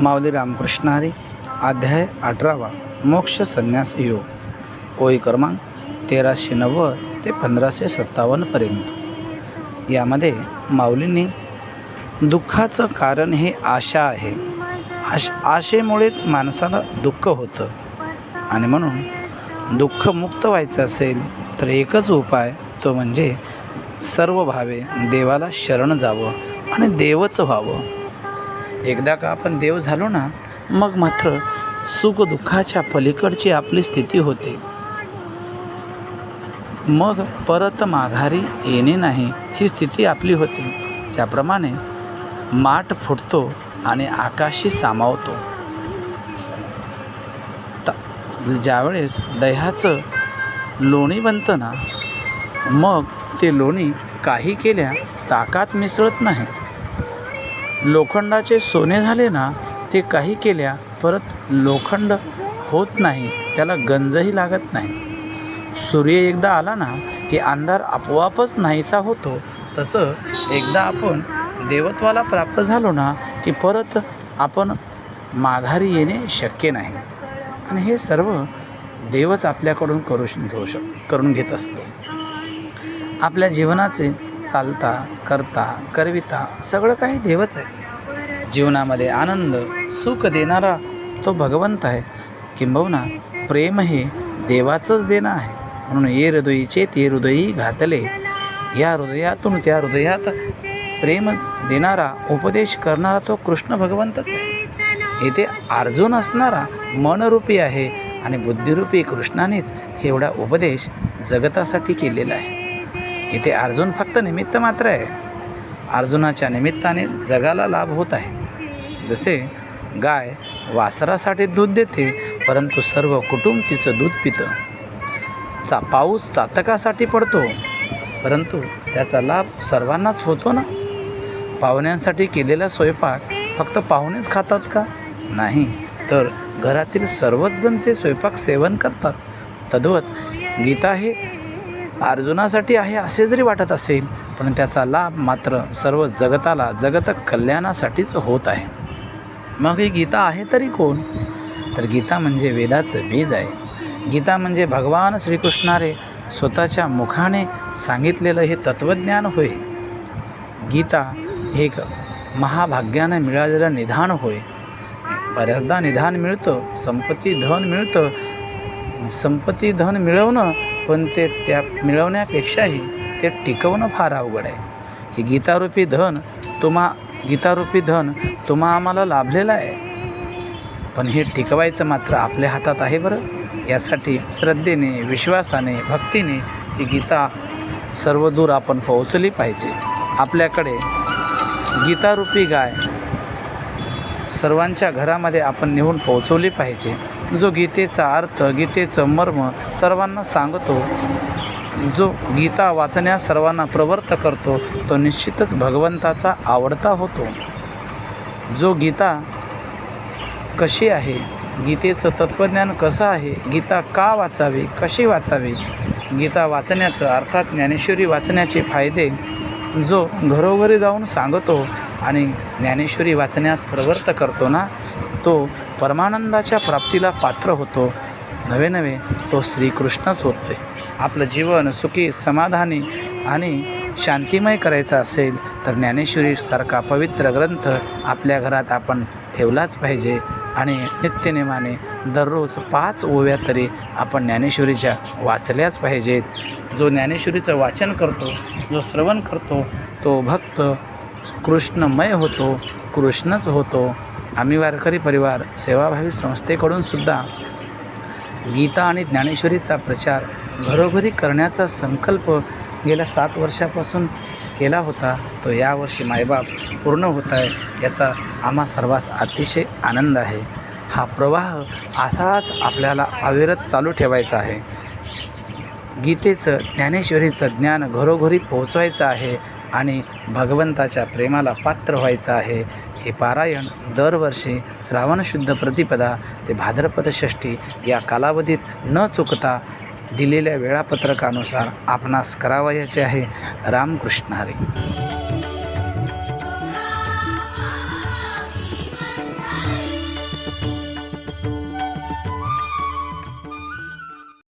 माऊली रामकृष्ण हरी अध्याय अठरावा मोक्ष संन्यास योग. ओळी क्रमांक तेराशे नव्वद ते पंधराशे सत्तावन्नपर्यंत यामध्ये माऊलींनी दुःखाचं कारण हे आशा आहे. आश आशेमुळेच माणसाला दुःख होतं. आणि म्हणून दुःखमुक्त व्हायचं असेल तर एकच उपाय तो म्हणजे सर्व भावे देवाला शरण जावं आणि देवच व्हावं. एकदा का आपण देव झालो ना मग मात्र सुखदुःखाच्या पलीकडची आपली स्थिती होते. मग परत माघारी येणे नाही ही स्थिती आपली होती. ज्याप्रमाणे माठ फुटतो आणि आकाशी सामावतो. त ज्यावेळेस दह्याचं लोणी बनतं ना मग ते लोणी काही केल्या ताकात मिसळत नाही. लोखंडाचे सोने झाले ना ते काही केल्या परत लोखंड होत नाही त्याला गंजही लागत नाही. सूर्य एकदा आला ना की अंधार आपोआपच नाहीसा होतो तसं एकदा आपण देवत्वाला प्राप्त झालो ना की परत आपण माघारी येणे शक्य नाही. आणि हे सर्व देवच आपल्याकडून करू घेऊ शक करून घेत असतो. आपल्या जीवनाचे चालता करता करविता सगळं काही देवच आहे. जीवनामध्ये आनंद सुख देणारा तो भगवंत आहे. किंबहुना प्रेम हे देवाचंच देणं आहे. म्हणून ये हृदयीचे ते हृदयी घातले. या हृदयातून त्या हृदयात प्रेम देणारा उपदेश करणारा तो कृष्ण भगवंतच आहे. येथे अर्जुन असणारा मनरूपी आहे आणि बुद्धिरूपी कृष्णानेच एवढा उपदेश जगतासाठी केलेला आहे. इथे अर्जुन फक्त निमित्त मात्र आहे. अर्जुनाच्या निमित्ताने जगाला लाभ होत आहे. जसे गाय वासरासाठी दूध देते परंतु सर्व कुटुंब तिचं दूध पितं. चा पाऊस चातकासाठी पडतो परंतु त्याचा लाभ सर्वांनाच होतो ना? पाहुण्यांसाठी केलेला स्वयंपाक फक्त पाहुणेच खातात का? नाही तर घरातील सर्वच जण ते स्वयंपाक सेवन करतात. तद्वत गीता हे अर्जुनासाठी आहे असे जरी वाटत असेल पण त्याचा लाभ मात्र सर्व जगताला जगत कल्याणासाठीच होत आहे. मग ही गीता आहे तरी कोण? तर गीता म्हणजे वेदाचं बीज आहे. गीता म्हणजे भगवान श्रीकृष्णारे स्वतःच्या मुखाने सांगितलेलं हे तत्त्वज्ञान होय. गीता एक महाभाग्यानं मिळालेलं निधान होय. बऱ्याचदा निधान मिळतं संपत्ती धन मिळतं. संपत्ती धन मिळवणं पण ते त्या मिळवण्यापेक्षाही ते टिकवणं फार अवघड आहे. हे गीतारूपी धन तुम्हा गीतारूपी धन तुम्हा आम्हाला लाभलेलं आहे. पण हे टिकवायचं मात्र आपल्या हातात आहे बरं. यासाठी श्रद्धेने विश्वासाने भक्तीने ती गीता सर्व दूर आपण पोहोचली पाहिजे. आपल्याकडे गीतारूपी गाय सर्वांच्या घरामध्ये आपण नेऊन पोहोचवली पाहिजे. जो गीतेचा अर्थ गीतेचं मर्म सर्वांना सांगतो जो गीता वाचण्यास सर्वांना प्रवृत्त करतो तो निश्चितच भगवंताचा आवडता होतो. जो गीता कशी आहे गीतेचं तत्त्वज्ञान कसं आहे गीता का वाचावी कशी वाचावी? गीता वाचण्याचं अर्थात ज्ञानेश्वरी वाचण्याचे फायदे जो घरोघरी जाऊन सांगतो आणि ज्ञानेश्वरी वाचण्यास प्रवृत्त करतो ना तो परमानंदाच्या प्राप्तीला पात्र होतो. नवे नवे तो श्रीकृष्णच होतो. आहे आपलं जीवन सुखी समाधानी आणि शांतिमय करायचं असेल तर ज्ञानेश्वरीसारखा पवित्र ग्रंथ आपल्या घरात आपण ठेवलाच पाहिजे आणि नित्यनेमाने दररोज पाच ओव्या तरी आपण ज्ञानेश्वरीच्या वाचल्याच पाहिजेत. जो ज्ञानेश्वरीचं वाचन करतो जो श्रवण करतो तो भक्त कृष्णमय होतो कृष्णच होतो. आम्ही वारकरी परिवार सेवाभावी संस्थेकडून सुद्धा गीता आणि ज्ञानेश्वरीचा प्रचार घरोघरी करण्याचा संकल्प गेल्या सात वर्षापासून केला होता तो यावर्षी मायबाप पूर्ण होत आहे याचा आम्हा सर्वांस अतिशय आनंद आहे. हा प्रवाह असाच आपल्याला अविरत चालू ठेवायचा आहे. गीतेचं ज्ञानेश्वरीचं ज्ञान घरोघरी पोहोचवायचं आहे आणि भगवंताच्या प्रेमाला पात्र व्हायचं आहे. हे पारायण दरवर्षी श्रावण शुद्ध प्रतिपदा ते भाद्रपद षष्ठी या कालावधीत न चुकता दिलेल्या वेळापत्रकानुसार आपणास करावयाचे आहे. रामकृष्ण हरी.